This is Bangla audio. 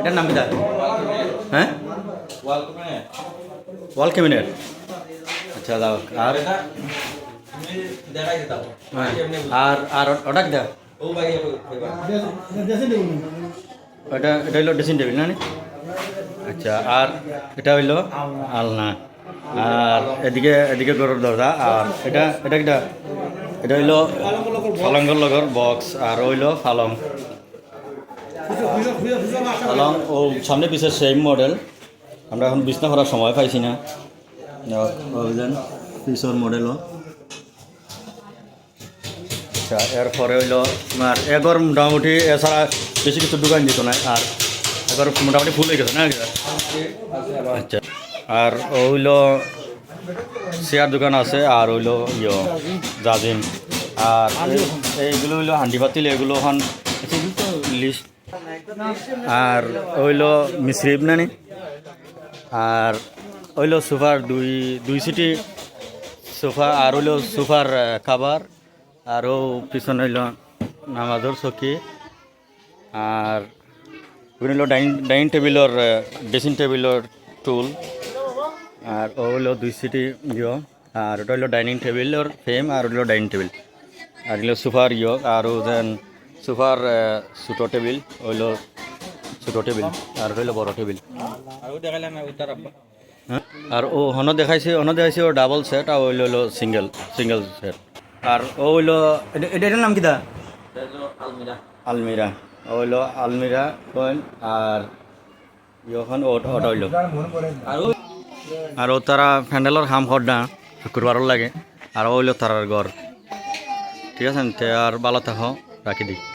এটার নাম কি হ্যাঁ? Wall cabinet. আচ্ছা দাও, আর? আর আর ওটা কি দা? এটা এটা হইল ড্রেসিং টেবিল না আচ্ছা আর এটা হইল আলনা। আর এদিকে এদিকে গরুর দরজা, আর এটা এটা কিটা এটা হইল পালঙ্গর লগর বক্স আর হইল পালং পালং ও সামনে পিছে সেম মডেল আমরা এখন বিছনা করার সময় পাইছি না। পিছর মডেলও আচ্ছা এরপরে হইল তোমার এগর মোটামুটি, এছাড়া বেশি কিছু দোকান দিত না। আর এগর মোটামুটি ফুল হয়ে গেছে না? আচ্ছা আর হইল চেয়ার দোকান আছে, আর হইল ইয়, জাজিম। আর এইগুলো হইল হান্ডি পাতিল এগুলো এখন লিস্ট আর হইল মিশ্রিব নানি আর হইল সোফার দুই দুই সিটি সোফা আর হইল সোফার খাবার আরও পিছনে হইল নামাজর চকী আর হইল ডাইনিং ডাইনিং টেবিলর ড্রেসিং টেবিলর টুল আর ও হইল দুই সিটি ইয় আর ওটা হইল ডাইনিং টেবিলর ফ্রেম আর হইল ডাইনিং টেবিল। আর হইল সোফার ইয় আর দেন সোফার ছোটো টেবিল হইল ছোটো টেবিল আর হইল বড় টেবিল। আর আব্বা। হ্যাঁ? আর ও হন দেখাইছে হন দেখাইছে ও ডাবল সেট আর হইল হইল সিঙ্গেল সিঙ্গেল সেট আর ও হইল এটা- এটা- এটার নাম কি দা? আলমিরা। আলমিরা ও হইল আলমিরা কইন আর ইয়খন ওটা ওটা হইল। আর ও তারা ফ্যান্ডেলর হাম ঘর না শুক্রবারও লাগে। আর ও হইল তারার ঘর। ঠিক আছে আর ভালো থাকো রাখি দিই